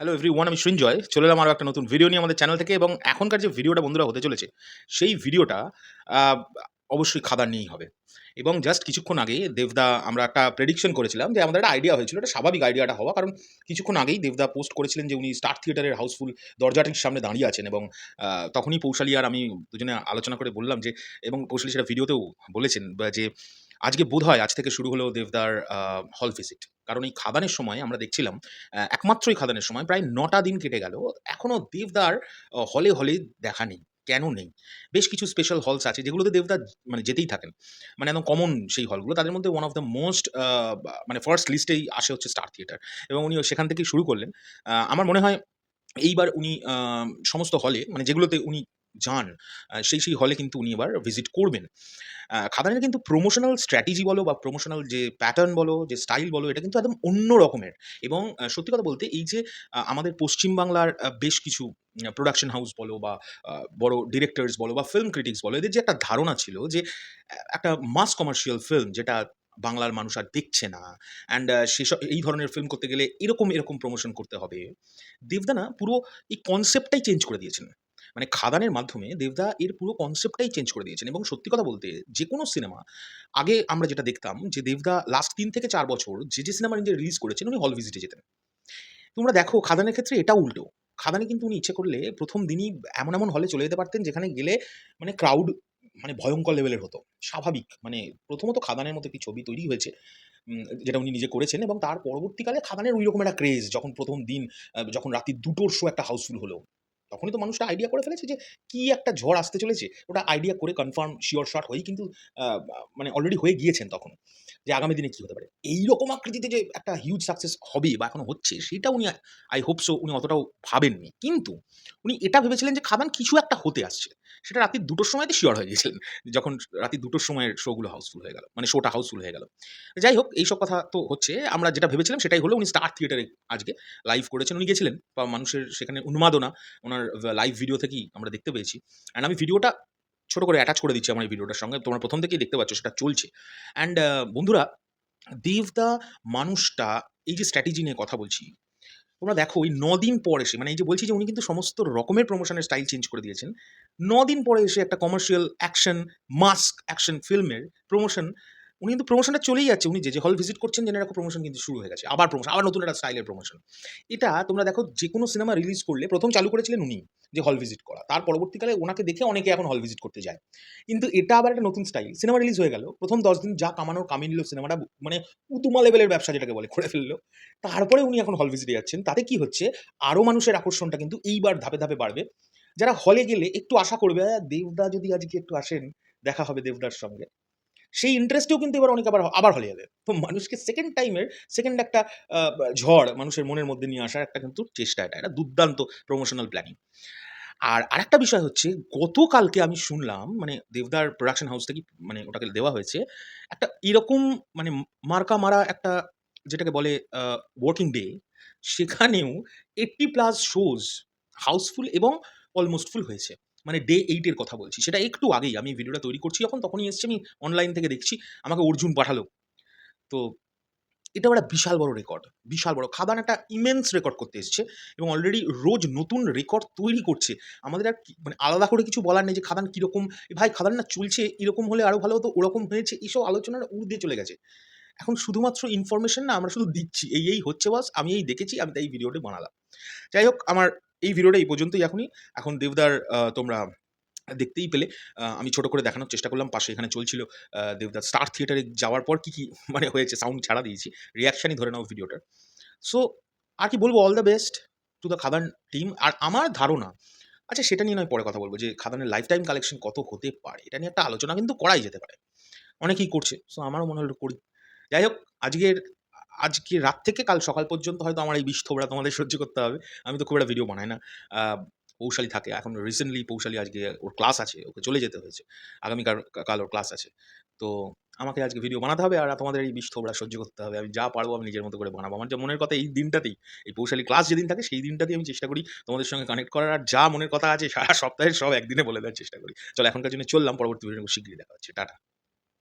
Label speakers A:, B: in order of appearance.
A: Hello every one আমি সৃঞ্জয়। চলে এলাম আরও একটা নতুন ভিডিও নিয়ে আমাদের চ্যানেল থেকে এবং এখনকার যে ভিডিওটা বন্ধুরা হতে চলেছে, সেই ভিডিওটা অবশ্যই খাদান নিয়েই হবে। এবং জাস্ট কিছুক্ষণ আগে দেবদা, আমরা একটা প্রেডিকশন করেছিলাম যে আমাদের একটা আইডিয়া হয়েছিল এটা স্বাভাবিক আইডিয়াটা হওয়া। কারণ কিছুক্ষণ আগেই দেবদা পোস্ট করেছিলেন যে উনি স্টার থিয়েটারের হাউসফুল দরজাটির সামনে দাঁড়িয়ে আছেন এবং তখনই পৌশালী আর আমি দুজনে আলোচনা করে বললাম যে, এবং পৌশালী সেটা ভিডিওতেও বলেছেন যে আজকে বোধ হয় আজ থেকে শুরু হলো দেবদার হল ভিজিট কারণ এই খাদানের সময় আমরা দেখছিলাম একমাত্রই খাদানের সময় প্রায় নটা দিন কেটে গেল এখনও দেবদার হলে হলে দেখা নেই, কেন নেই? বেশ কিছু স্পেশাল হলস আছে যেগুলোতে দেবদা মানে যেতেই থাকেন। মানে একদম কমন সেই হলগুলো তাদের মধ্যে ওয়ান অফ দ্য মোস্ট মানে ফার্স্ট লিস্টেই আসে হচ্ছে স্টার থিয়েটার এবং উনি সেখান থেকেই শুরু করলেন। আমার মনে হয় এইবার উনি সমস্ত হলে মানে যেগুলোতে উনি যান সেই সেই হলে কিন্তু উনি এবার ভিজিট করবেন। খাদানের কিন্তু প্রমোশনাল স্ট্র্যাটেজি বলো বা প্রমোশনাল যে প্যাটার্ন বলো, যে স্টাইল বলো, এটা কিন্তু একদম অন্য রকমের। এবং সত্যি কথা বলতে এই যে আমাদের পশ্চিমবাংলার বেশ কিছু প্রোডাকশন হাউস বলো বা বড় ডিরেক্টরস বলো বা ফিল্ম ক্রিটিক্স বলো, এদের যে একটা ধারণা ছিল যে একটা মাস কমার্শিয়াল ফিল্ম যেটা বাংলার মানুষ আর দেখছে না অ্যান্ড সেসব, এই ধরনের ফিল্ম করতে গেলে এরকম এরকম প্রমোশন করতে হবে, দেবদানা পুরো এই কনসেপ্টটাই চেঞ্জ করে দিয়েছেন। মানে খাদানের মাধ্যমে দেবদা এর পুরো কনসেপ্টটাই চেঞ্জ করে দিয়েছেন এবং সত্যি কথা বলতে যে কোনো সিনেমা আগে আমরা যেটা দেখতাম যে দেবদা লাস্ট তিন থেকে চার বছর যে যে সিনেমা নিজে রিলিজ করেছেন উনি হল ভিজিটে যেতেন। তোমরা দেখো খাদানের ক্ষেত্রে এটা উল্টো। খাদানে কিন্তু উনি ইচ্ছে করলে প্রথম দিনই এমন এমন হলে চলে যেতে পারতেন যেখানে গেলে মানে ক্রাউড মানে ভয়ঙ্কর লেভেলের হতো। স্বাভাবিক। মানে প্রথমত খাদানের মতো একটি ছবি তৈরি হয়েছে যেটা উনি নিজে করেছেন এবং তার পরবর্তীকালে খাদানের ওই রকম একটা ক্রেজ যখন প্রথম দিন যখন রাত্রি দুটোর শো একটা হাউসফুল হলো। তখনই তো মানুষটা আইডিয়া করে ফেলেছে যে কি একটা ঝড় আসতে চলেছে। ওটা আইডিয়া করে কনফার্ম শিওর শট হয়ে কিন্তু মানে অলরেডি হয়ে গিয়েছেন তখন যে আগামী দিনে কি হতে পারে। এই রকম আকৃতিতে যে একটা হিউজ সাকসেস হবে বা এখনও হচ্ছে সেটা উনি আই হোপ সো উনি অতটাও ভাবেননি। কিন্তু উনি এটা ভেবেছিলেন যে খাদান কিছু একটা হতে আসছে। সেটা রাত্রি দুটোর সময়তে শিওর হয়ে গিয়েছিলেন যখন রাত্রি দুটোর সময়ের শোগুলো হাউসফুল হয়ে গেল মানে শোটা হাউসফুল হয়ে গেল। যাই হোক, এইসব কথা তো হচ্ছে। আমরা যেটা ভেবেছিলাম সেটাই হলো উনি স্টার থিয়েটারে আজকে লাইভ করেছেন। উনি গেছিলেন, বা মানুষের সেখানে উন্মাদনা, ওনার লাইভ ভিডিও থেকেই আমরা দেখতে পেয়েছি। অ্যান্ড আমি ভিডিওটা ছোট করে অ্যাটাচ করে দিচ্ছি আমার এই ভিডিওটার সঙ্গে। তোমরা প্রথম থেকেই দেখতে পাচ্ছ সেটা চলছে। অ্যান্ড বন্ধুরা দেবদা মানুষটা এই যে স্ট্র্যাটেজি নিয়ে কথা বলছি, তোমরা দেখো ওই দিন পর এসে মানে এই যে বলছি যে উনি কিন্তু সমস্ত রকমের প্রমোশনের স্টাইল চেঞ্জ করে দিয়েছেন। দিন পরে এসে একটা কমার্শিয়াল অ্যাকশন মাস্ক অ্যাকশন ফিল্মের প্রমোশন উনি কিন্তু প্রমোশনটা চলেই যাচ্ছে। উনি যে যে হল ভিজিট করছেন জেনে রাখো প্রমোশন কিন্তু শুরু হয়ে গেছে। আবার প্রমোশন আবার নতুন একটা স্টাইলের প্রমোশন এটা তোমরা দেখো যে কোনো সিনেমা রিলিজ করলে, প্রথম চালু করেছিলেন উনি। যে হল ভিজিট করা। তার পরবর্তীকালে ওনাকে দেখে অনেকে এখন হল ভিজিট করতে যায়। কিন্তু এটা আবার একটা নতুন স্টাইল সিনেমা রিলিজ হয়ে গেল। প্রথম দশ দিন যা কামানোর কামিয়ে নিল সিনেমাটা মানে উতুমা লেভেলের ব্যবসা যেটাকে বলে, করে ফেলল। তারপরে উনি এখন হল ভিজিটে যাচ্ছেন। তাতে কি হচ্ছে আরও মানুষের আকর্ষণটা কিন্তু এইবার ধাপে ধাপে বাড়বে। যারা হলে গেলে একটু আশা করবে দেবদা যদি আজকে একটু আসেন, দেখা হবে দেবদার সঙ্গে। সেই ইন্টারেস্টেও কিন্তু এবার অনেক আবার আবার হলে যাবে। তো মানুষকে সেকেন্ড টাইমের সেকেন্ড একটা ঝড় মানুষের মনের মধ্যে নিয়ে আসার একটা কিন্তু চেষ্টা এটা এটা দুর্দান্ত প্রমোশনাল প্ল্যানিং আর আরেকটা বিষয় হচ্ছে, গতকালকে আমি শুনলাম মানে দেবদার প্রোডাকশন হাউস থেকে মানে ওটাকে দেওয়া হয়েছে, একটা এরকম মানে মার্কা মারা একটা যেটাকে বলে ওয়ার্কিং ডে সেখানেও এইট্টি প্লাস শোজ হাউসফুল এবং অলমোস্ট ফুল হয়েছে। মানে ডে এইটের কথা বলছি। সেটা একটু আগেই, আমি ভিডিওটা তৈরি করছি যখন, তখনই এসছে, আমি অনলাইন থেকে দেখছি, আমাকে অর্জুন পাঠালো। তো এটা একটা বিশাল বড় রেকর্ড বিশাল বড়। খাদান একটা ইমেন্স রেকর্ড করতে এসছে এবং অলরেডি রোজ নতুন রেকর্ড তৈরি করছে। আমাদের আর মানে আলাদা করে কিছু বলার নেই যে খাদান কীরকম ভাই খাদান না চলছে, এরকম হলে আরও ভালো হতো, ওরকম হয়েছে এইসব আলোচনার ঊর্ধ্বে চলে গেছে। এখন শুধুমাত্র ইনফরমেশন না, আমরা শুধু দিচ্ছি, এই এই হচ্ছে বাস আমি এই দেখেছি, আমি তাই ভিডিওটা বানালাম। যাই হোক, আমার এই ভিডিওটা এই পর্যন্তই এখনই। এখন দেবদার তোমরা দেখতেই পেলে। আমি ছোট করে দেখানোর চেষ্টা করলাম, পাশে এখানে চলছিল দেবদার স্টার থিয়েটারে যাওয়ার পর কি কি মানে হয়েছে সাউন্ড ছাড়া দিয়েছি। রিয়াকশানই ধরে নাও ভিডিওটার। সো আর কি বলব all the best to the Khadaan team আর আমার ধারণা আচ্ছা সেটা নিয়ে নয়, পরে কথা বলব, যে খাদানের লাইফ টাইম কালেকশন কত হতে পারে, এটা নিয়ে একটা আলোচনা কিন্তু করাই যেতে পারে। অনেকেই করছে সো আমারও মনে হলো করি। যাই হোক, আজকের আজকে রাত থেকে কাল সকাল পর্যন্ত হয়তো আমার এই বিষ থোবড়া তোমাদের সহ্য করতে হবে। আমি তো খুব একটা ভিডিও বানাই না। পৌশালী থাকে। এখন রিসেন্টলি পৌশালী আজকে ওর ক্লাস আছে, ওকে চলে যেতে হয়েছে। আগামীকাল কাল ওর ক্লাস আছে। তো আমাকে আজকে ভিডিও বানাতে হবে আর তোমাদের এই বিষ থোবড়া সহ্য করতে হবে। আমি যা পারব আমি নিজের মতো করে বানাবো। আমার যা মনের কথা এই দিনটাতেই, এই পৌশালী ক্লাস যেদিন থাকে সেই দিনটাতেই আমি চেষ্টা করি তোমাদের সঙ্গে কানেক্ট করার। আর যা মনের কথা আছে সারা সপ্তাহের সব একদিনে বলে দেওয়ার চেষ্টা করি। চলো এখনকার জন্য চললাম। পরবর্তী ভিডিও শীঘ্রই দেখা হচ্ছে। টাটা।